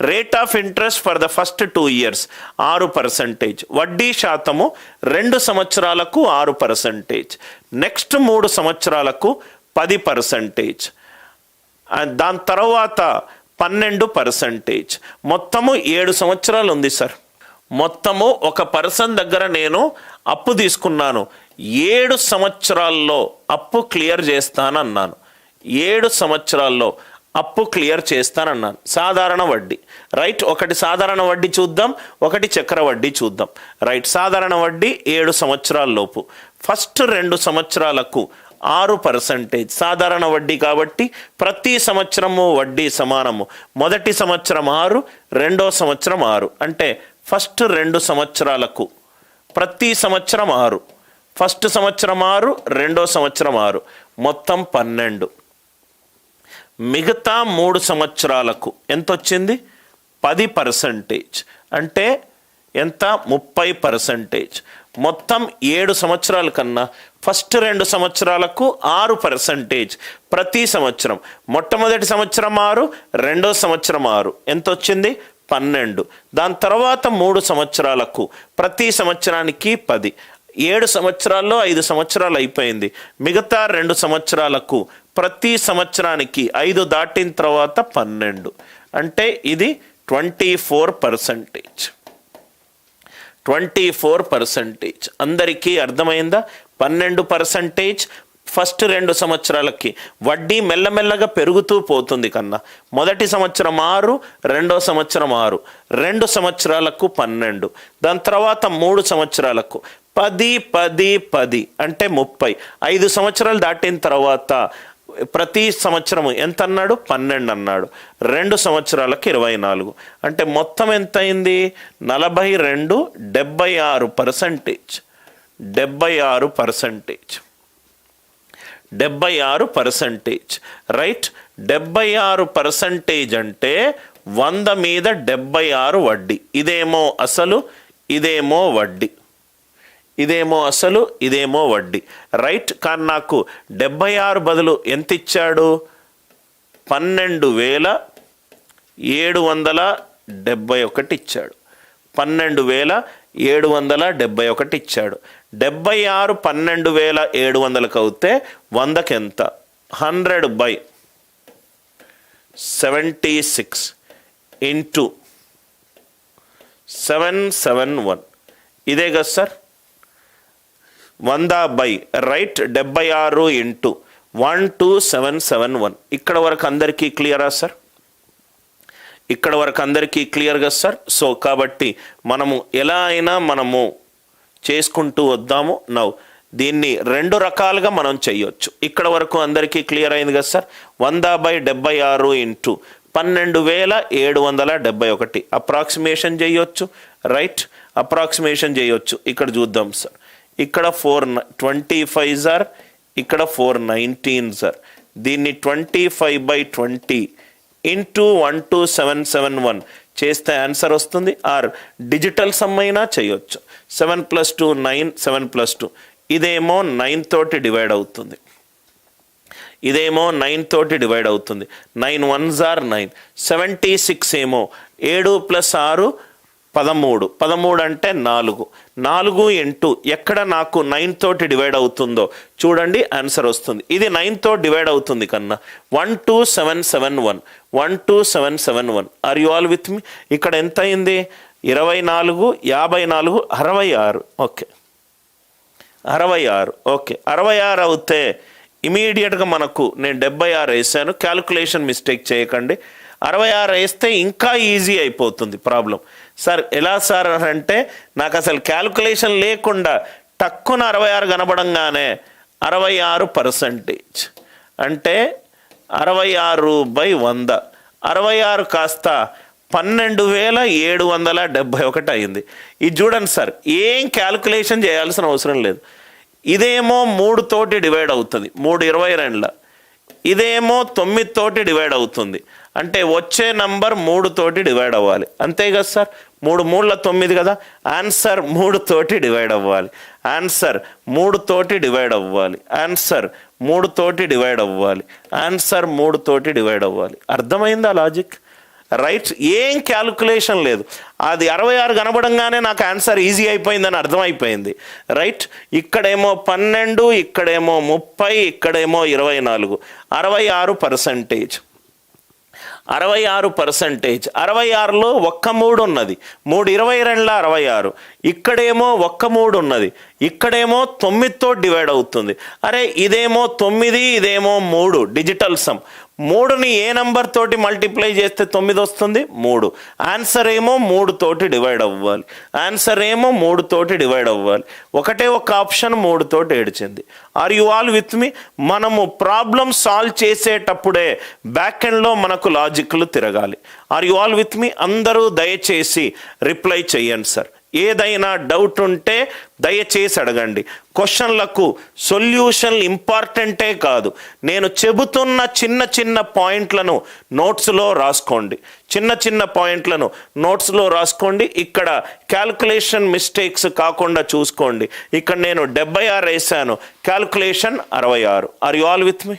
Rate of interest for the first two years ఆరు percentage వడ్డీ శాతము రెండు సంవత్సరాలకు ఆరు పర్సంటేజ్ నెక్స్ట్ మూడు సంవత్సరాలకు పది పర్సంటేజ్ దాని తర్వాత పన్నెండు పర్సంటేజ్ మొత్తము ఏడు సంవత్సరాలు ఉంది సార్ మొత్తము ఒక పర్సన్ దగ్గర నేను అప్పు తీసుకున్నాను. ఏడు సంవత్సరాల్లో అప్పు క్లియర్ చేస్తానన్నాను. ఏడు సంవత్సరాల్లో అప్పు క్లియర్ చేస్తానన్నాను. సాధారణ వడ్డీ. రైట్ ఒకటి సాధారణ వడ్డీ చూద్దాం ఒకటి చక్ర వడ్డీ చూద్దాం. రైట్ సాధారణ వడ్డీ ఏడు సంవత్సరాల లోపు. ఫస్ట్ రెండు సంవత్సరాలకు ఆరు పర్సంటేజ్. సాధారణ వడ్డీ కాబట్టి ప్రతి సంవత్సరము వడ్డీ సమానము. మొదటి సంవత్సరం ఆరు రెండో సంవత్సరం ఆరు. అంటే ఫస్ట్ రెండు సంవత్సరాలకు ప్రతి సంవత్సరం ఆరు. ఫస్ట్ సంవత్సరం ఆరు రెండో సంవత్సరం ఆరు. మొత్తం పన్నెండు. మిగతా మూడు సంవత్సరాలకు ఎంత వచ్చింది పది పర్సంటేజ్. అంటే ఎంత? ముప్పై పర్సంటేజ్. మొత్తం ఏడు సంవత్సరాల కన్నా ఫస్ట్ రెండు సంవత్సరాలకు ఆరు పర్సంటేజ్ ప్రతి సంవత్సరం. మొట్టమొదటి సంవత్సరం ఆరు రెండో సంవత్సరం ఆరు. ఎంత వచ్చింది పన్నెండు. దాని తర్వాత మూడు సంవత్సరాలకు ప్రతి సంవత్సరానికి పది. ఏడు సంవత్సరాల్లో ఐదు సంవత్సరాలు అయిపోయింది. మిగతా రెండు సంవత్సరాలకు ప్రతి సంవత్సరానికి ఐదు దాటిన తర్వాత పన్నెండు. అంటే ఇది twenty four percentage. Twenty four percentage. అందరికీ అర్థమైందా? పన్నెండు పర్సంటేజ్ ఫస్ట్ రెండు సంవత్సరాలకి వడ్డీ మెల్లమెల్లగా పెరుగుతూ పోతుంది కన్నా. మొదటి సంవత్సరం ఆరు రెండో సంవత్సరం ఆరు. రెండు సంవత్సరాలకు పన్నెండు. దాని తర్వాత మూడు సంవత్సరాలకు. పది పది పది అంటే ముప్పై. ఐదు సంవత్సరాలు దాటిన తర్వాత ప్రతి సంవత్సరము ఎంత అన్నాడు పన్నెండు అన్నాడు రెండు సంవత్సరాలకు ఇరవై నాలుగు. అంటే మొత్తం ఎంత అయింది నలభై రెండు డెబ్బై ఆరు పర్సంటేజ్. డెబ్బై ఆరు పర్సంటేజ్. డెబ్బై ఆరు పర్సంటేజ్. రైట్? డెబ్బై ఆరు పర్సంటేజ్ అంటే వంద మీద డెబ్బై ఆరు వడ్డీ. ఇదేమో అసలు? ఇదేమో వడ్డీ. ఇదేమో అసలు ఇదేమో వడ్డీ. రైట్ కానీ నాకు డెబ్బై ఆరు బదులు ఎంత ఇచ్చాడు పన్నెండు వేల ఏడు వందల డెబ్బై ఒకటి ఇచ్చాడు. పన్నెండు వేల ఏడు వందల డెబ్బై ఒకటి ఇచ్చాడు. డెబ్బై ఆరు పన్నెండు వేల ఏడు వందలకు అవుతే వందకి ఎంత hundred by seventy six into seven seven one. ఇదే కదా సార్? వంద బై రైట్ డెబ్బై ఆరు into one two seven seven one. ఇక్కడ వరకు అందరికీ క్లియరా సార్? ఇక్కడ వరకు అందరికీ క్లియర్ కదా సార్? సో కాబట్టి మనము ఎలా అయినా మనము చేసుకుంటూ వద్దాము. నవ్వు దీన్ని రెండు రకాలుగా మనం చేయొచ్చు. ఇక్కడ వరకు అందరికీ క్లియర్ అయింది కదా సార్? వంద బై డెబ్బై ఆరు ఇంటూ పన్నెండు వేల ఏడు వందల డెబ్బై ఒకటి. అప్రాక్సిమేషన్ చేయొచ్చు రైట్? అప్రాక్సిమేషన్ చేయొచ్చు. ఇక్కడ చూద్దాం సార్. ఇక్కడ ఫోర్ ట్వంటీ ఫైవ్ సార్ ఇక్కడ ఫోర్ నైన్టీన్ సార్ దీన్ని twenty five by twenty into one two seven seven one చేస్తే ఆన్సర్ వస్తుంది. ఆర్ డిజిటల్ సమ్ అయినా చేయొచ్చు. Seven plus two nine seven plus two. ఇదేమో నైన్ తోటి డివైడ్ అవుతుంది. ఇదేమో నైన్ తోటి డివైడ్ అవుతుంది. నైన్ వన్ జార్ నైన్. సెవెంటీ సిక్స్ ఏమో ఏడు ప్లస్ ఆరు పదమూడు. పదమూడు అంటే నాలుగు. నాలుగు ఇంటూ ఎక్కడ నాకు నైన్ తోటి డివైడ్ అవుతుందో చూడండి ఆన్సర్ వస్తుంది. ఇది నైన్తో డివైడ్ అవుతుంది కన్నా. One two seven seven one. One two seven seven one. Are you all with me ఇక్కడ ఎంత అయింది? ఇరవై నాలుగు యాభై నాలుగు అరవై ఆరు. ఓకే అరవై ఆరు. ఓకే అరవై ఆరు అవుతే ఇమీడియట్గా మనకు నేను డెబ్బై ఆరు వేసాను. క్యాలిక్యులేషన్ మిస్టేక్ చేయకండి. అరవై ఆరు వేస్తే ఇంకా ఈజీ అయిపోతుంది ప్రాబ్లం సార్ ఎలా సార్ అంటే నాకు అసలు క్యాల్కులేషన్ లేకుండా టక్కున అరవై ఆరు కనబడంగానే అరవై ఆరు పర్సంటేజ్ అంటే అరవై ఆరు బై వంద. అరవై ఆరు కాస్త పన్నెండు వేల ఏడు వందల డెబ్భై ఒకటి అయింది. ఇది చూడండి సార్ ఏం క్యాల్కులేషన్ చేయాల్సిన అవసరం లేదు. ఇదేమో మూడు తోటి డివైడ్ అవుతుంది. మూడు ఇరవై రెండుల. ఇదేమో తొమ్మిది తోటి డివైడ్ అవుతుంది. అంటే వచ్చే నంబర్ మూడు తోటి డివైడ్ అవ్వాలి. అంతే కదా సార్? మూడు మూడుల తొమ్మిది కదా? ఆన్సర్ మూడు తోటి డివైడ్ అవ్వాలి. ఆన్సర్ మూడు తోటి డివైడ్ అవ్వాలి. ఆన్సర్ మూడు తోటి డివైడ్ అవ్వాలి. ఆన్సర్ మూడు తోటి డివైడ్ అవ్వాలి. అర్థమైందా లాజిక్ రైట్ ఏం క్యాలిక్యులేషన్ లేదు. అది అరవై ఆరు కనబడంగానే నాకు ఆన్సర్ ఈజీ అయిపోయిందని అర్థమైపోయింది. రైట్ ఇక్కడేమో పన్నెండు ఇక్కడేమో ముప్పై ఇక్కడేమో ఇరవై నాలుగు. అరవై ఆరు పర్సంటేజ్ అరవై ఆరు పర్సంటేజ్ అరవై ఆరులో ఒక్క మూడు ఉన్నది మూడు ఇరవై రెండుల అరవై ఆరు. ఇక్కడేమో ఒక్క మూడు ఉన్నది ఇక్కడేమో తొమ్మిదితో డివైడ్ అవుతుంది. అరే ఇదేమో తొమ్మిది ఇదేమో మూడు. డిజిటల్ సమ్ మూడుని ఏ నెంబర్ తోటి మల్టిప్లై చేస్తే తొమ్మిది వస్తుంది? మూడు. ఆన్సర్ ఏమో మూడు తోటి డివైడ్ అవ్వాలి. ఆన్సర్ ఏమో మూడు తోటి డివైడ్ అవ్వాలి. ఒకటే ఒక ఆప్షన్ మూడు తోటి ఏడిచింది. Are you all with me మనము ప్రాబ్లం సాల్వ్ చేసేటప్పుడే బ్యాక్ ఎండ్లో మనకు లాజిక్లు తిరగాలి. Are you all with me అందరూ దయచేసి రిప్లై చెయ్యండి సార్ ఏదైనా డౌట్ ఉంటే దయచేసి అడగండి. క్వశ్చన్లకు సొల్యూషన్ ఇంపార్టెంటే కాదు. నేను చెబుతున్న చిన్న చిన్న పాయింట్లను నోట్స్లో రాసుకోండి. చిన్న చిన్న పాయింట్లను నోట్స్లో రాసుకోండి. ఇక్కడ క్యాల్కులేషన్ మిస్టేక్స్ కాకుండా చూసుకోండి. ఇక్కడ నేను డెబ్బై ఆరు వేసాను. క్యాల్కులేషన్ అరవై ఆరు. Are you all with me